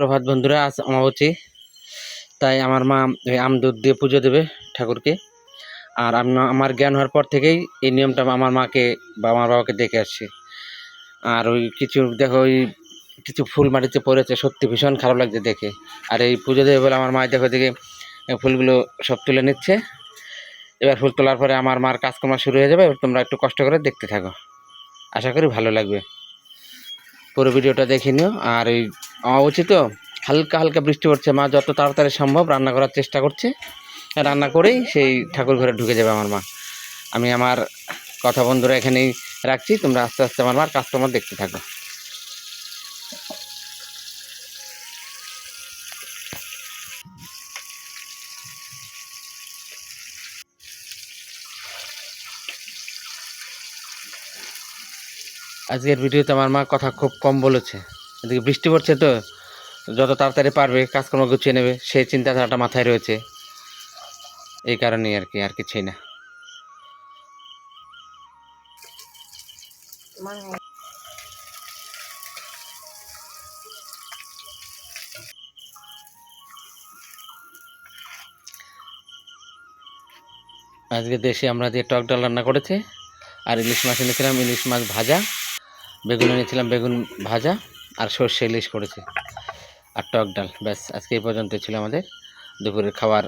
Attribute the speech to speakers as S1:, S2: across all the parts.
S1: প্রভাত বন্ধুরা, আজ অমাবতী। তাই আমার মা ওই আম দুধ দিয়ে পুজো দেবে ঠাকুরকে। আর আমি আমার জ্ঞান হওয়ার পর থেকেই এই নিয়মটা আমার মাকে বা আমার বাবাকে দেখে আসছি। আর ওই কিছু, দেখো, ওই কিছু ফুল মাটিতে পড়েছে, সত্যি ভীষণ খারাপ লাগছে দেখে। আর এই পুজো দেবে বলে আমার মা দেখো দেখে ফুলগুলো সব তুলে নিচ্ছে। এবার ফুল তোলার পরে আমার মার কাজকর্ম শুরু হয়ে যাবে তোমরা একটু কষ্ট করে দেখতে থাকো। আশা করি ভালো লাগবে। পুরো ভিডিওটা দেখে নিও, আর এই অমাবস্যা তো হালকা হালকা বৃষ্টি পড়ছে। মা যত তাড়াতাড়ি সম্ভব রান্না করার চেষ্টা করছে। রান্না করেই সেই ঠাকুর ঘরে ঢুকে যাবে আমার মা। আমি আমার কথা বন্ধুরা এখানেই রাখছি। তোমরা আস্তে আস্তে আমার মার কাস্টমার দেখতে থাকো। আজকের ভিডিওতে আমার মা কথা খুব কম বলেছে। এদিকে বৃষ্টি পড়ছে তো, যত তাড়াতাড়ি পারবে, কাজকর্ম গুছিয়ে নেবে, সেই চিন্তাধারাটা মাথায় রয়েছে। এই কারণেই আর কি, আর কিছুই না। আজকে দেশে আমরা যে টক ডাল রান্না করেছি, আর ইলিশ মাছ এনেছিলাম, ইলিশ মাছ ভাজা, বেগুন এনেছিলাম, বেগুন ভাজা। আর সর্ষে ইলিশ করেছি আর টক ডাল। ব্যাস, আজকে এই পর্যন্ত ছিল আমাদের দুপুরের খাবার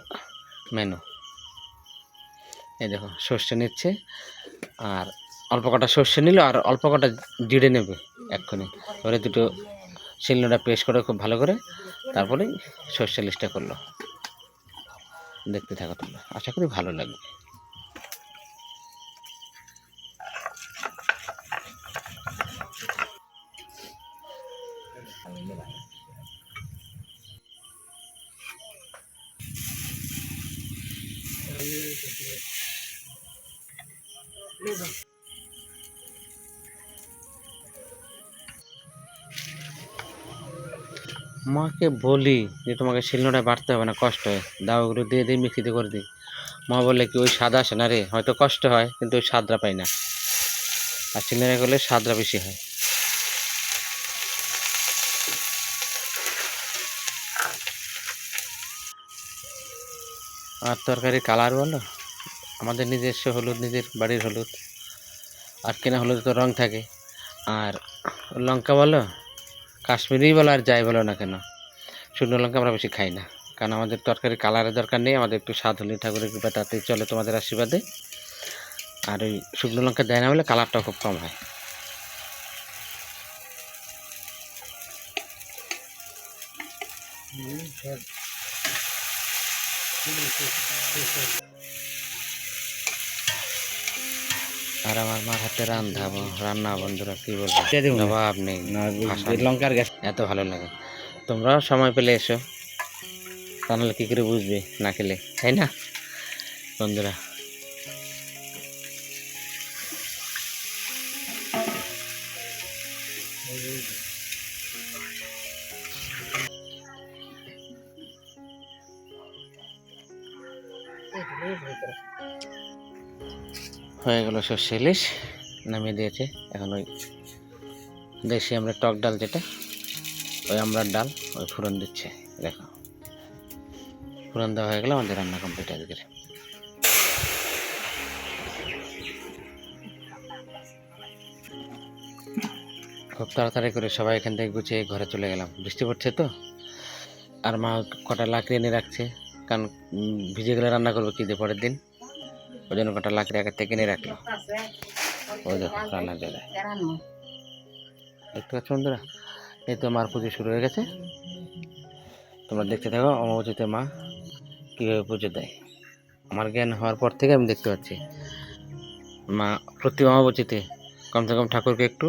S1: মেনু। এই দেখো, সর্ষে নিচ্ছে আর অল্প কটা সর্ষে নিল আর অল্প কটা জিড়ে নেবে এক্ষুনি। এবারে দুটো শিলনোড়া পেস্ট করে খুব ভালো করে তারপরে সর্ষে ইলিশটা করল। দেখতে থাকো তোমরা। আশা করি ভালো লাগবে। মাকে বলি যে তোমাকে শিলনোড়ায় বাড়তে হবে না, কষ্ট হয়। দাও ওগুলো দিয়ে দিই, মিক্সিতে করে দিই। মা বলে কি, ওই স্বাদ আসে না রে? হয়তো কষ্ট হয়, কিন্তু ওই স্বাদটা পাই না। আর শিলনোড়ায় করলে স্বাদটা বেশি হয়। আর তরকারি কালার বলো? আমাদের নিজস্ব হলুদ, নিজের বাড়ির হলুদ। আর কেনা হলুদ তো রং থাকে। আর লঙ্কা বলো, কাশ্মীরি বলো আর যাই বলো না কেন, শুকনো লঙ্কা আমরা বেশি খাই না। কারণ আমাদের তরকারি কালারের দরকার নেই, আমাদের একটু স্বাদ হলে ঠাকুরের কৃপা তাতেই চলে তোমাদের আশীর্বাদে। আর ওই শুকনো লঙ্কা দেয় না বলে কালারটা খুব কম হয়। আর আমার মার হাতে রান্ধা রান্না বন্ধুরা কি বলব? জবাব নেই।
S2: লঙ্কার গ্যাস।
S1: এত ভালো লাগে। তোমরাও সময় পেলে এসো। তা নাহলে কী করে বুঝবে না খেলে তাই না? বন্ধুরা। হয়ে গেল সর্ষে ইলিশ নামিয়ে দিয়েছে। এখন ওই দেশি আমরা টক ডাল যেটা, ওই আমরার ডাল, ওই ফুরন দিচ্ছে, দেখো। ফুরন দেওয়া হয়ে গেলে আমাদের রান্না কমপ্লিট আজকের খুব তাড়াতাড়ি করে সবাই এখান থেকে গুছিয়ে ঘরে চলে গেলাম। বৃষ্টি পড়ছে তো, আর মা কটা লাকড়ি এনে রাখছে, কারণ ভিজে গেলে রান্না করব কী দিয়ে পরের দিন। ওই জন্য কটা লাকড়ি আগের থেকে এনে রাখল। ওই দেখো রান্নার জায়গায় দেখতে পাচ্ছ বন্ধুরা? এই তো মার পুজো শুরু হয়ে গেছে। তোমরা দেখতে থাকো অমাবতীতে মা কীভাবে পুজো দেয়। আমার জ্ঞান হওয়ার পর থেকে আমি দেখতে পাচ্ছি, মা প্রতি অমাবতীতে কমসে কম ঠাকুরকে একটু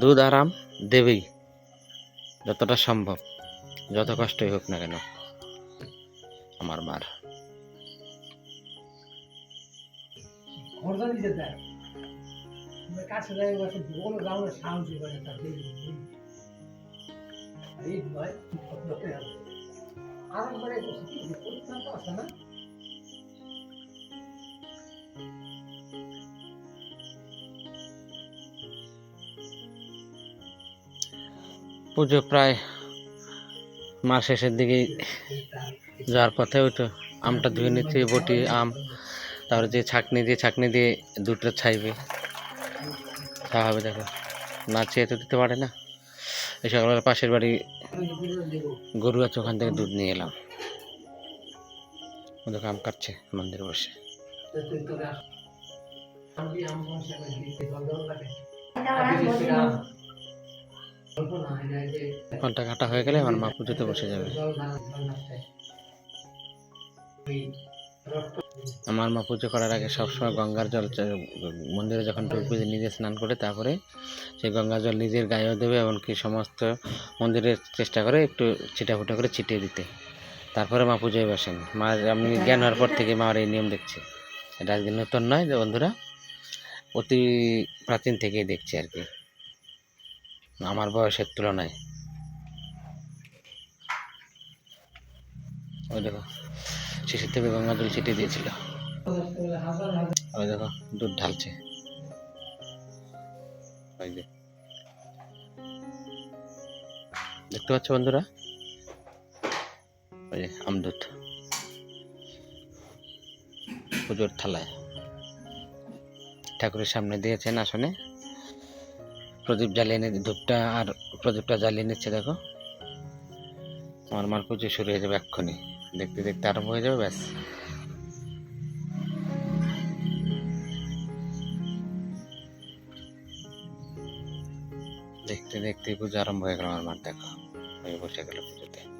S1: দুধ, আরাম দেবেই, যতটা সম্ভব, যত কষ্টই হোক না কেন, আমার মার।
S2: খরচা দিতে দেয় কাছে যাই বসে বল গাও না সাহস করে তার এই পরীক্ষা তো না?
S1: পুজো প্রায় মাস শেষের দিকে যাওয়ার পথে ওই তো আমটা ধুয়ে নিচ্ছে বটি আম। তারপরে যে ছাকনি দিয়ে ছাকনি দিয়ে দুধটা ছাইবে তা হবে দেখো। না চেয়ে তো দিতে পারে না। এই সকালবেলা পাশের বাড়ি গরু আছে, ওখান থেকে দুধ নিয়ে এলাম। ওদের কাম কাটছে মন্দিরে বসে। ঘণ্টা কাটা হয়ে গেলে আমার মা পুজোতে বসে যাবে। আমার মা পুজো করার আগে সবসময় গঙ্গার জল মন্দিরে যখন ঢুকবে নিজে স্নান করে তারপরে সেই গঙ্গার জল নিজের গায়েও দেবে এমনকি সমস্ত মন্দিরের চেষ্টা করে একটু ছিটাফুটা করে ছিটিয়ে দিতে। তারপরে মা পুজোয় বসেন। মা, আমি জ্ঞান হওয়ার পর থেকে মার এই নিয়ম দেখছি। এটা আজকে নতুন নয় যে বন্ধুরা, অতি প্রাচীন থেকেই দেখছি আর কি। আমার বয়সের তুলনায়। ওই দেখো। শিশির থেকে গঙ্গা জল ছিটিয়ে দিয়েছিল। ওই দেখো, দুধ ঢালছে। ওই দেখতে পাচ্ছ বন্ধুরা? ওই যে আমদুধ পুজোর থালায়। ঠাকুরের সামনে দিয়েছেন আসনে। প্রদীপ জ্বালিয়ে নি ধূপটা আর প্রদীপটা জ্বালিয়ে নিচ্ছে, দেখো। আমার মার পুজো শুরু হয়ে যাবে এক্ষুনি। দেখতে দেখতে আরম্ভ হয়ে যাবে, ব্যাস। দেখতে দেখতে পুজো আরম্ভ হয়ে গেল আমার মাঠ দেখো। হয়ে বসে গেল পুজোতে।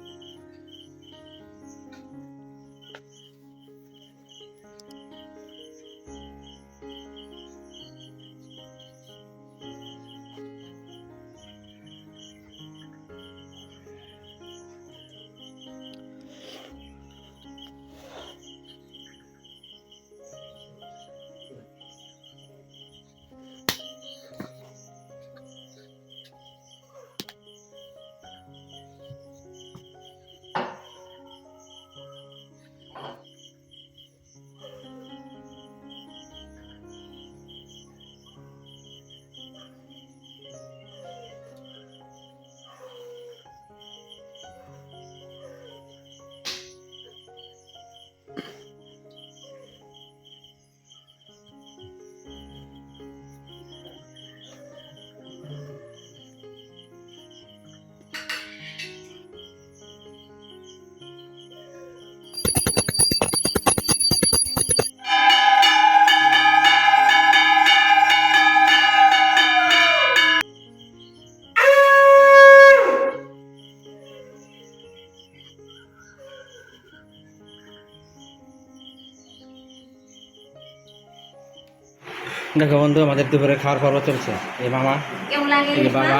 S1: দেখো বন্ধু আমাদের দুপুরে খাওয়ার পর্ব চলছে। এই মামা
S3: কেমন লাগে
S1: এই যে
S3: ইলিশ
S1: বাবা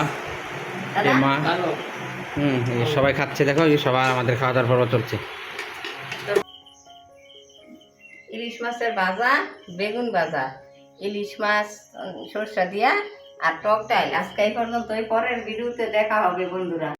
S3: দাদা?
S1: মা হুম এই সবাই খাচ্ছে দেখো এই সবাই আমাদের খাওয়া দাওয়ার পর্ব চলছে।
S3: ইলিশ মাছের ভাজা বেগুন ভাজা ইলিশ মাছ সরষা দিয়া আর টক ডাল। আজকে এই পর্যন্ত এই পরের ভিডিওতে দেখা হবে বন্ধুরা।